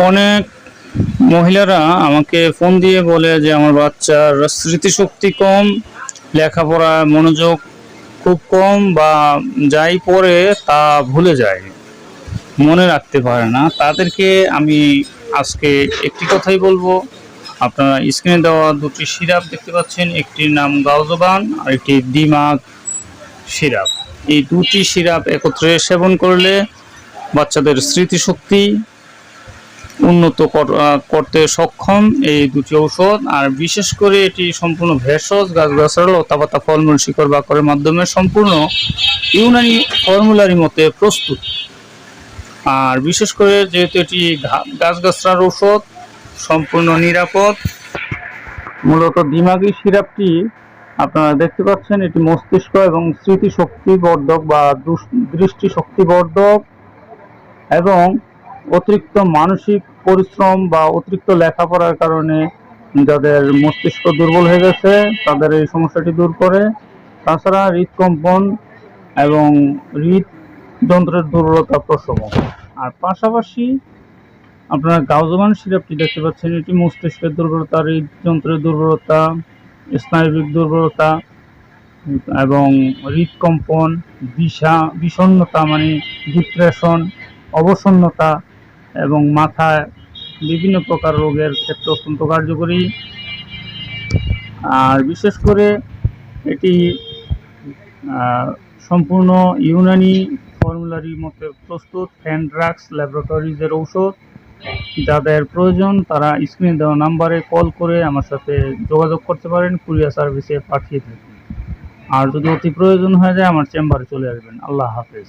অনেক মহিলারা আমাকে ফোন দিয়ে বলে যে আমার বাচ্চার স্মৃতিশক্তি কম, লেখাপড়া, মনোযোগ খুব কম বা যাই পড়ে তা ভুলে যায়। মনে রাখতে পারে না। তাদেরকে আমি আজকে একটি কথাই বলব। আপনারা স্ক্রিনে দেওয়া দুটি সিরাপ দেখতে পাচ্ছেন। একটির নাম গাউজবান আর একটি দিমাগ সিরাপ। এই দুটি সিরাপ একত্রে সেবন করলে বাচ্চাদের স্মৃতিশক্তি উন্নত কর- করতে সক্ষম এই দুটি ঔষধ। আর বিশেষ করে এটি সম্পূর্ণ ভেষজ গাছগাছাড়া লতাপাতা ফলমূল শিকড় বাকরের মাধ্যমে সম্পূর্ণ ইউনানি ফর্মুলারি মতে প্রস্তুত। আর বিশেষ করে যেহেতু এটি গাছগাছড়ার ঔষধ, সম্পূর্ণ নিরাপদ, মূলত দিমাগি সিরাপটি আপনারা দেখতে পাচ্ছেন, এটি মস্তিষ্ক এবং স্মৃতিশক্তি বর্ধক বা দুস- দৃষ্টিশক্তি বর্ধক এবং অতিরিক্ত মানসিক পরিশ্রম বা অতিরিক্ত লেখাপড়ার কারণে যাদের মস্তিষ্ক দুর্বল হয়ে গেছে, তাদের এই সমস্যাটি দূর করে। তাছাড়া হৃদকম্পন এবং হৃদযন্ত্রের দুর্বলতা প্রশমন আর পাশাপাশি আপনারা গাউজমান সিরাপটি দেখতে পাচ্ছেন, এটি মস্তিষ্কের দুর্বলতা হৃদযন্ত্রের দুর্বলতা, স্নায়বিক দুর্বলতা এবং হৃদকম্পন বিষা বিষণ্ণতা মানে ডিপ্রেশন অবসন্নতা এবং মাথায় বিভিন্ন প্রকার রোগের ক্ষেত্রে অত্যন্ত কার্যকরী। আর বিশেষ করে এটি সম্পূর্ণ ইউনানি ফর্মুলারি মতে প্রস্তুত হ্যান্ড ড্রাগস ল্যাবরেটরিজের ঔষধ। যাদের প্রয়োজন, তারা স্ক্রিনে দেওয়া নাম্বারে কল করে আমার সাথে যোগাযোগ করতে পারেন, কুরিয়ার সার্ভিসে পাঠিয়ে দেবেন আর যদি অতি প্রয়োজন হয়ে যায়, আমার চেম্বারে চলে আসবেন। আল্লাহ হাফেজ।